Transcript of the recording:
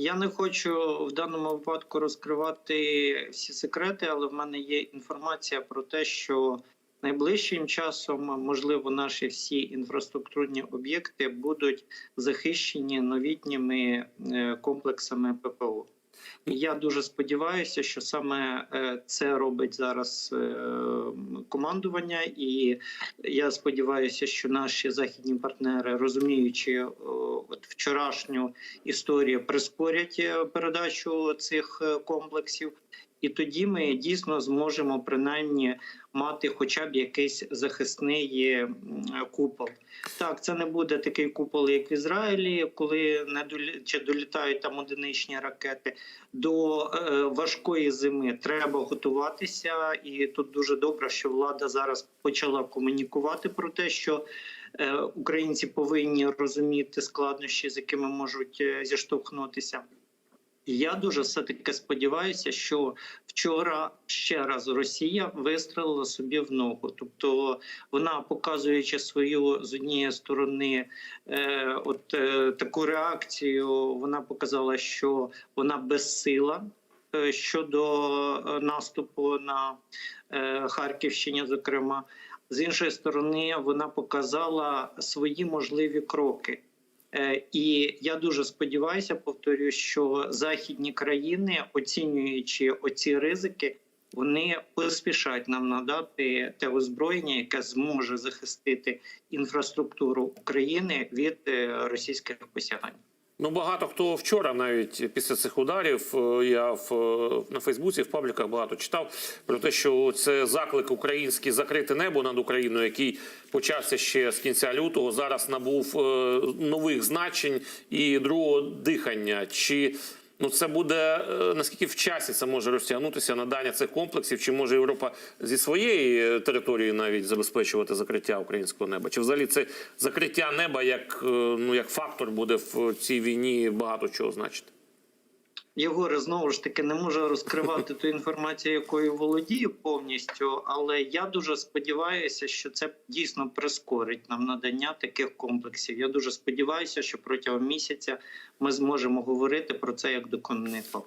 Я не хочу в даному випадку розкривати всі секрети, але в мене є інформація про те, що найближчим часом можливо наші всі інфраструктурні об'єкти будуть захищені новітніми е, комплексами ППО. Я дуже сподіваюся, що саме е, це робить зараз е, командування, і я сподіваюся, що наші західні партнери, розуміючи от вчорашню історію, прискорять е, передачу цих комплексів. І тоді ми дійсно зможемо принаймні мати хоча б якийсь захисний е, купол. Так, це не буде такий купол, як в Ізраїлі, коли не долі... чи долітають там одиничні ракети. До е, важкої зими треба готуватися, і тут дуже добре, що влада зараз почала комунікувати про те, що е, українці повинні розуміти складнощі, з якими можуть е, зіштовхнутися. Я дуже все таки сподіваюся, що вчора ще раз Росія вистрелила собі в ногу. Тобто вона показуючи свою з однієї сторони, е, от е, таку реакцію, вона показала, що вона безсила е, щодо е, наступу на е, Харківщині, зокрема. З іншої сторони, вона показала свої можливі кроки. Е, І я дуже сподіваюся, повторюю, що західні країни, оцінюючи оці ризики, вони поспішать нам надати те озброєння, яке зможе захистити інфраструктуру України від е, російських посягань. Ну, багато хто вчора, навіть після цих ударів, е, я в е, на Фейсбуці, в пабліках багато читав про те, що це заклик український закрити небо над Україною, який почався ще з кінця лютого. Зараз набув е, нових значень і другого дихання. Чи ну це буде е, наскільки в часі це може розтягнутися надання цих комплексів? Чи може Європа зі своєї е, території навіть забезпечувати закриття українського неба? Чи взагалі це закриття неба як е, ну як фактор буде в цій війні багато чого значити? Єгоре, знову ж таки не можу розкривати ту інформацію, якою володію повністю, але я дуже сподіваюся, що це дійсно прискорить нам надання таких комплексів. Я дуже сподіваюся, що протягом місяця ми зможемо говорити про це як доконний факт.